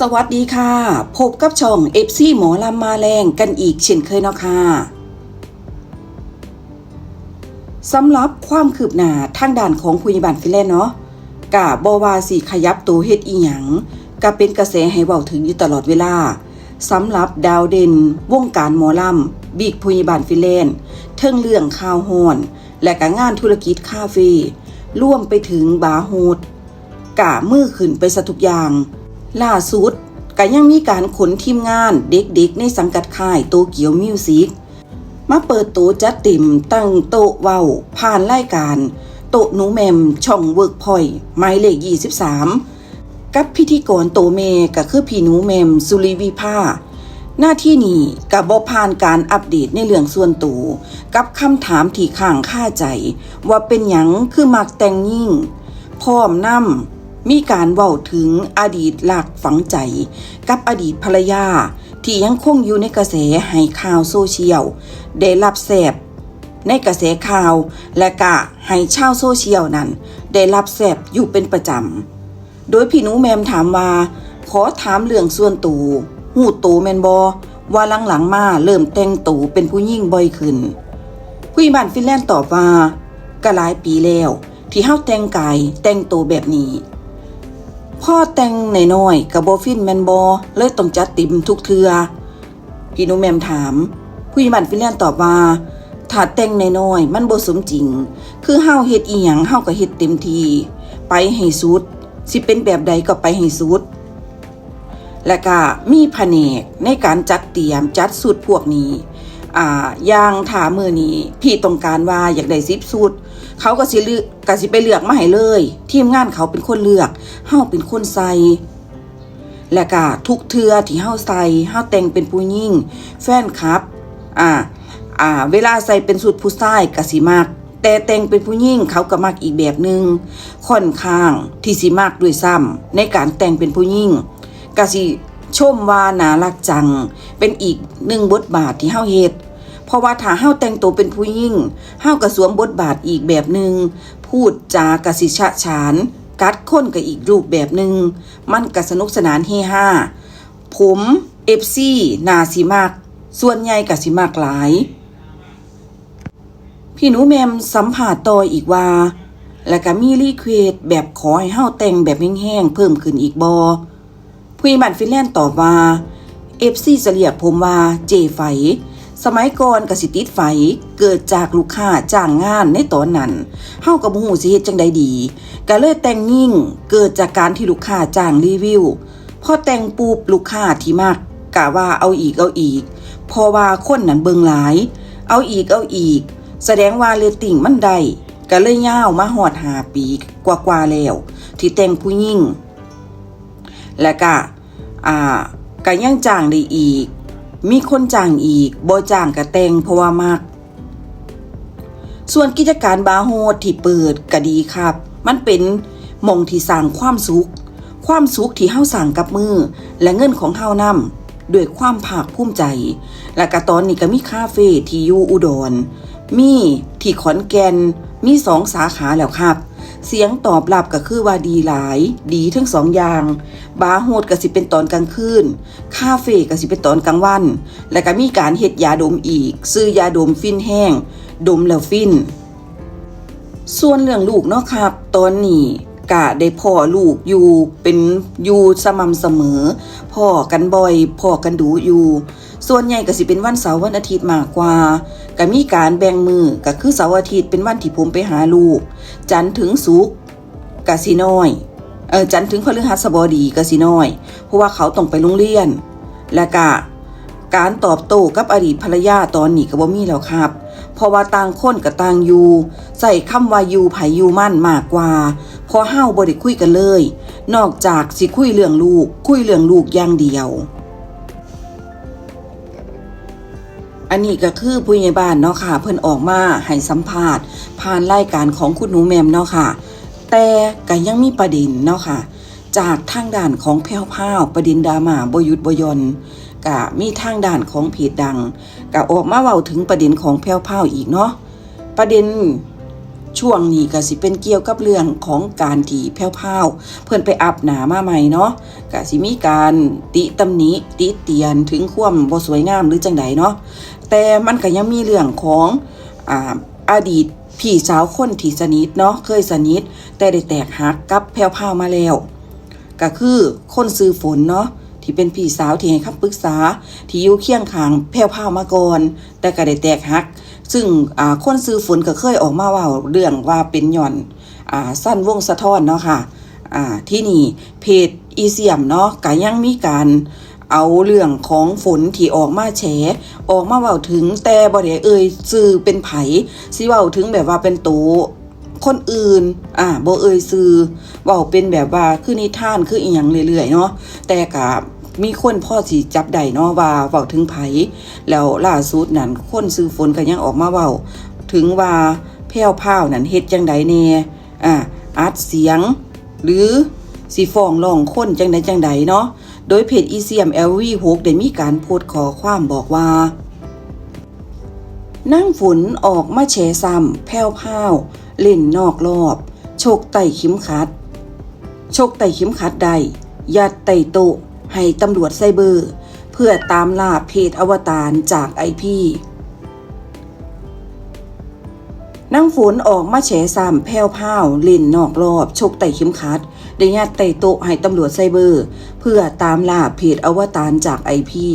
สวัสดีค่ะ พบกับช่องเอฟซีหมอลำมาแรงกันอีกเช่นเคยเนาะค่ะสำหรับความคืบหน้าทางด้านของผู้ใหญ่บ้านฟินแลนเนาะกะบว่าสิขยับตัวเฮ็ดอีหยังก็เป็นกระแสให้เว้าถึงอยู่ตลอดเวลาสำหรับดาวเด่นวงการหมอลำบิ๊กผู้ใหญ่บ้านฟินแลนเทิงเรื่องข่าวฮอน และก็งานธุรกิจคาเฟ่ร่วมไปถึงบาร์โฮดกะมือขึ้นไปซะทุกอย่าง ล่าสุดก็ยังมีการขนทีมงานเด็กๆ ในสังกัดค่ายโตเกียวมิวสิกมาเปิดโตจัดต็มตั้งโตเว้าผ่านรายการ โตหนูแมมช่องเวิร์กพอยหมายเลข 23 กับพิธีกรโตเมก็คือพี่หนูแมมสุริวิภาหน้าที่นี้กับบผ่านการอัปเดตในเรื่องส่วนตัวกับคำถามที่ข้างค่าใจ ว่าเป็นหยังคือมักแต่งยิ่งพร้อมนำ มีการเว้าถึงอดีตหลักฝังใจ กับอดีตภรรยา ที่ยังคงอยู่ในกระแสให้ข่าวโซเชียล ได้รับแสบในกระแสข่าวและกะให้ชาวโซเชียลนั้น ได้รับแสบอยู่เป็นประจำ โดยพี่นูแมมถามว่า ขอถามเรื่องส่วนตูหูตูแมนบอว่าหลังๆมาเริ่มแต่งตูเป็นผู้ยิ่งบ่อยขึ้นผู้บ้านฟินแลนด์ตอบว่าก็หลายปีแล้ว ที่เฮาแต่งกายแต่งตัวแบบนี้ พ่อแต่งน้อยๆกับโบฟินแมนบอเลยต้องจัดติมทุกเทือพี่นูแมมถาม ผู้ใหญ่บ้านฟินแลนด์ตอบว่าถ้าแต่งน้อยๆมันบ่สมจริง คือเฮาเฮ็ดอีหยังเฮาก็เฮ็ดเต็มที ไปให้สุด สิเป็นแบบใดก็ไปให้สุด และก็มีแผนกในการจัดเตรียมจัดสูตรพวกนี้ อ่าอย่างถามือนี้ พี่ต้องการว่าอยากได้ซิปสูตร เขาก็สิเลือกก็สิไปเลือกมาให้เลย ทีมงานเขาเป็นคนเลือกเฮาเป็นคนใส่และก็ทุกเทือที่เฮาใส่เฮาแต่งเป็นผู้หญิงแฟนคลับ อ่า อ่า เวลาใส่เป็นสูตรผู้ชายก็สิมักแต่แต่งเป็นผู้หญิงเขาก็มักอีกแบบหนึง่งค่อนข้างที่สิมักด้วยซ้ำในการแต่งเป็นผู้หญิงก็สิชมว่าน่ารักจัง เป็นอีกหนึ่งบทบาทที่เฮาเฮ็ด เพราะว่าถ้าเฮาแต่งตัวเป็นผู้หญิงเฮาก็สวมบทบาทอีกแบบหนึง่งพูดจากระสิชะฉาน กัดค้นกับอีกรูปแบบหนึง่งมันก็สนุกสนานเฮฮาผมเอฟซีนาสิมาก ส่วนใหญ่ก็สิมากหลาย พี่หนูแมมสัมผัสต่ออีกว่า และก็มีรีเควสแบบขอให้เฮาแต่งแบบแห้งๆเพิ่มขึ้นอีกบอผู้ใหญ่บ้านฟินแลนด์ตอบว่าเอฟซีจะเรียกผมว่าเจไฝ สมัยก่อนกสิติดไฟเกิดจากลูกค้าจ้างงานในตอนนั้นเฮากับบ่ฮู้สิเฮ็ดจังใดดีก็เลยแต่งยิ่งเกิดจากการที่ลูกค้าจ้างรีวิวพอแต่งปุ๊บลูกค้าที่มักกะว่าเอาอีกเอาอีกเพราะว่าคนนั้นเบิงหลาย เอาอีกเอาอีก แสดงว่าเรตติ้งมันได้ก็เลยยาวมาฮอดหาปีกว่าๆแล้ว ที่แต่งผู้หญิงและก็อ่าก็ยังจ้างได้อีก มีคนจ้างอีกบ่จ้างก็แตงเพราะว่ามากส่วนกิจการบาโฮสที่เปิดก็ดีครับ มันเป็นมองที่สร้างความสุข ความสุขที่เฮาสร้างกับมือ และเงินของเฮานำด้วยความภาคภูมิใจ และก็ตอนนี้ก็มีคาเฟ่ที่อยู่อุดร มีที่ขอนแก่นมีสองสาขาแล้วครับ เสียงตอบรับก็คือว่าดีหลาย ดีทั้งสองอย่าง บาร์โฮดก็สิเป็นตอนกลางคืน คาเฟ่ก็สิเป็นตอนกลางวัน และก็มีการเฮ็ดยาดมอีก ซื้อยาดมฟินแห้ง ดมแล้วฟิน ส่วนเรื่องลูกเนาะครับ ตอนนี้ กะได้พ่อลูกอยู่เป็นอยู่สม่ำเสมอ พ่อกันบ่อยพ่อกันดูอยู่ ส่วนใหญ่ก็สิเป็นวันเสาร์วันอาทิตย์มากกว่าก็มีการแบ่งมือก็คือเสาร์อาทิตย์เป็นวันที่ผมไปหาลูก จันถึงศุกกะสิน้อยเออจันทร์ถึงพฤหัสบดีกะสิน้อย เพราะว่าเขาต้องไปโรงเรียน และกะการตอบโต้กับอดีตภรรยาตอนนี้ก็บ่มีแล้วครับ เพราะว่าต่างคนกับต่างอยู่ใส่คำว่าอยู่ไผอยู่มั่นมากกว่าพอเฮาบ่ได้คุยกันเลย นอกจากสิคุยเรื่องลูก คุยเรื่องลูกอย่างเดียว อันนี้ก็คือผู้ใหญ่บ้านเนาะค่ะ เพิ่นออกมาให้สัมภาษณ์ ผ่านรายการของคุณหนูแมมเนาะค่ะ แต่ก็ยังมีประเด็นเนาะค่ะจากทางด้านของแพรวพราวประเด็นดามาบยุดบยน ก็มีทางด้านของเพจดังก็ออกมาเว้าถึงประเด็นของแพรวพราอีกเนาะประเด็นช่วงนี้ก็สิเป็นเกี่ยวกับเรื่องของการที่แพ้วๆเพิ่อนไปอัพหนามาใหม่เนาะก็สิมีการติตำหนิติเตียนถึงความบ่สวยงามหรือจังใดเนาะแต่มันก็ยังมีเรื่องของอ่าอดีตพี่สาวคนที่สนิทเนาะเคยสนิท แต่ได้แตกหักกับแพ้วๆมาแล้วก็คือคนซื้อฝนเนาะ ที่เป็นพี่สาวที่ให้คำปรึกษา ที่อยู่เคียงข้างแพ้วพาวมาก่อน แต่ก็ได้แตกหัก ซึ่งอ่าคนซื้อฝนก็เคยออกมาว่าเรื่องว่าเป็นหย่อนอ่าสั้นวงสะท้อนเนาะค่ะอ่าที่นี่เพจอีเซียมเนาะก็ยังมีการเอาเรื่องของฝนที่ออกมาแฉ ออกมาเว้าถึงแต่บ่ได้เอ่ยซื้อเป็นไผสิเว้าถึงแบบว่าเป็นตู คนอื่น อ่าบ่เอ่ยซื้อเว้าเป็นแบบว่าคือนิทานคืออีหยังเรื่อยๆเนาะแต่ก็มีคนพ่อสิจับได้เนาะว่าเว้าถึงไผแล้วล่าสุดนั้นคนซื้อฝนก็ยังออกมาเว้าถึงว่าแพ้วพราวนั้นเฮ็ดจังใดแน่อ่าอัดเสียง หรือสิฟ้องร้องคนจังใดจังใดเนาะโดยเพจอีเซียม LV6 ได้มีการโพสต์ขอความบอกว่า นั่งฝนออกมาแฉซ้ำแพ้วพราวเล่นนอกรอบ โชคไต่ขิมขัด โชคไต่ขิมขัดใด ยัดไต่โตให้ตำรวจไซเบอร์ เพื่อตามล่าเพจอวตารจากไอพีนั่งฝนออกมาแฉซ้ำแพ้วพราวเล่นนอกรอบ โชคไต่ขิมขัดได้ยัดไต่โตให้ตำรวจไซเบอร์ เพื่อตามล่าเพจอวตารจากไอพี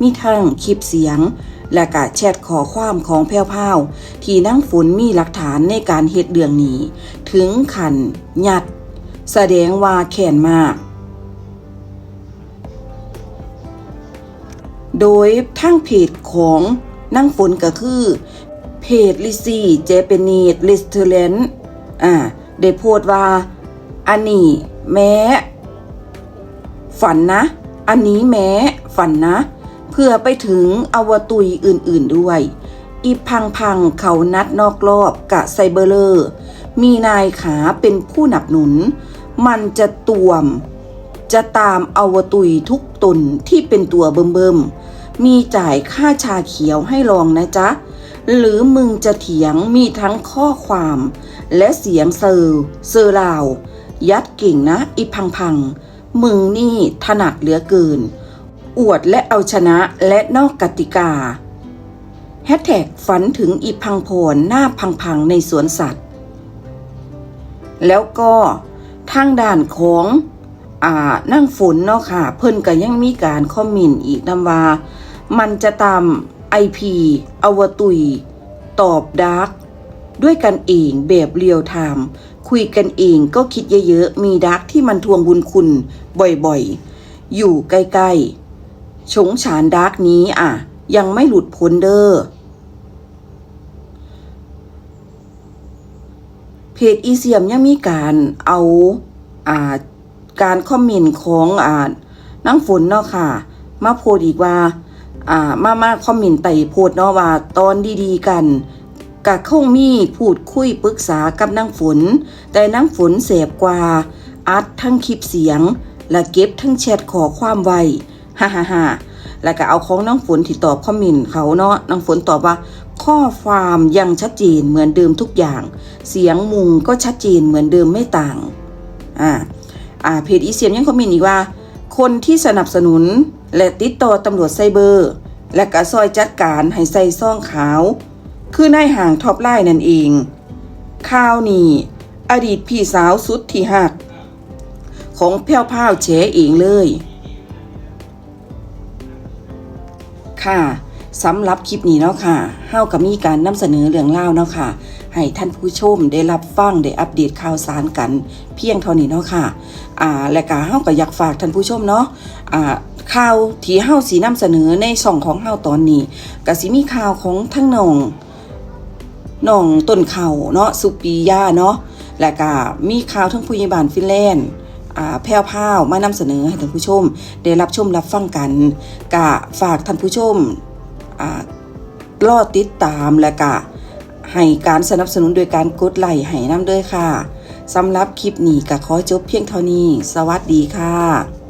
มีทั้งคลิปเสียง และกะแชทขอความของแพ้วพราวที่นั่งฝนมีหลักฐานในการเฮ็ดเรื่องนี้ ถึงขันยัด แสดงว่าแค้นมาก โดยทั้งเพจของนั่งฝนก็คือ เพจลิซี่เจเปนีดลิสเทเลนอ่าได้โพสต์ว่า อันนี้แม้ ฝันนะ อันนี้แม้ ฝันนะ เพื่อไปถึงอวตุยอื่นๆด้วย อีพังพังเขานัดนอกรอบกะไซเบอร์เลอร์ มีนายขาเป็นผู้หนับหนุน มันจะตวม จะตามอวตุยทุกตนที่เป็นตัวเบิ่มๆ มีจ่ายค่าชาเขียวให้ลองนะจ๊ะ หรือมึงจะเถียงมีทั้งข้อความ และเสียงเซอร์เซอร์ลาว ยัดเก่งนะอีพังพัง มึงนี่ถนัดเหลือเกิน อวดและเอาชนะและนอกกติกาแฮชแท็กฝันถึงอีพังโพนหน้าพังๆในสวนสัตว์ แล้วก็ทางด้านของอ่านั่งฝนเนาะค่ะ เพิ่นก็ยังมีการคอมเมนต์อีกนำว่า มันจะตามไอพีอวตุย ตอบดาร์กด้วยกันเองแบบเรียวไทม์คุยกันเองก็คิดเยอะๆ มีดาร์กที่มันทวงบุญคุณบ่อยๆ อยู่ใกล้ๆ ชงฉานดาร์กนี้อะ ยังไม่หลุดพ้นเด้อเพจอีเซียมยังมีการเอาอ่าการคอมเมนต์ของอ่านั่งฝนเนาะค่ะ มาโพสต์อีกว่าอ่ามามาคอมเมนต์ไต่โพสต์เนาะว่าตอนดีๆกันกะคงมีพูดคุยปรึกษากับนางฝน แต่นางฝนเสบกว่า อัดทั้งคลิปเสียง และเก็บทั้งแชทขอความไว้ ฮ่าฮ่าฮ่าแล้วก็เอาของน้องฝนที่ตอบคอมเมนต์เขาเนาะน้องฝนตอบว่า ข้อความยังชัดเจนเหมือนเดิมทุกอย่าง เสียงมุงก็ชัดเจนเหมือนเดิมไม่ต่างอ่าอ่าเพจอีเซียมยังคอมเมนต์อีกว่า คนที่สนับสนุนและติดต่อตำรวจไซเบอร์ และกระซอยจัดการให้ใส่ซ่องขาว คือนายห่างท็อปไลน์นั่นเองข่าวนี้อดีตพี่สาวสุดที่หัก ของแพ้วพราวแฉเองเลย ค่ะสำหรับคลิปนี้เนาะค่ะเฮากับมีการนำเสนอเรื่องเล่าเนาะค่ะ ให้ท่านผู้ชมได้รับฟังได้อัปเดตข่าวสารกัน เพียงเท่านี้เนาะค่ะอ่าและก็เฮาก็อยากฝากท่านผู้ชมเนาะอ่าข่าวที่เฮาสีนำเสนอในช่องของเฮาตอนนี้ก็สิมีข่าวของทั้งน้องน้องต้นเขาเนาะสุปียาเนาะและก็มีข่าวทั้งผู้ใหญ่บ้านฟินแลนด์ แพรวพราวมานำเสนอให้ท่านผู้ชม ได้รับชมรับฟังกันกะฝากท่านผู้ชมอ่ารอติดตามและกะให้การสนับสนุนโดยการกดไลค์ให้น้ำด้วยค่ะสำหรับคลิปนี้ก็ขอจบเพียงเท่านี้ สวัสดีค่ะ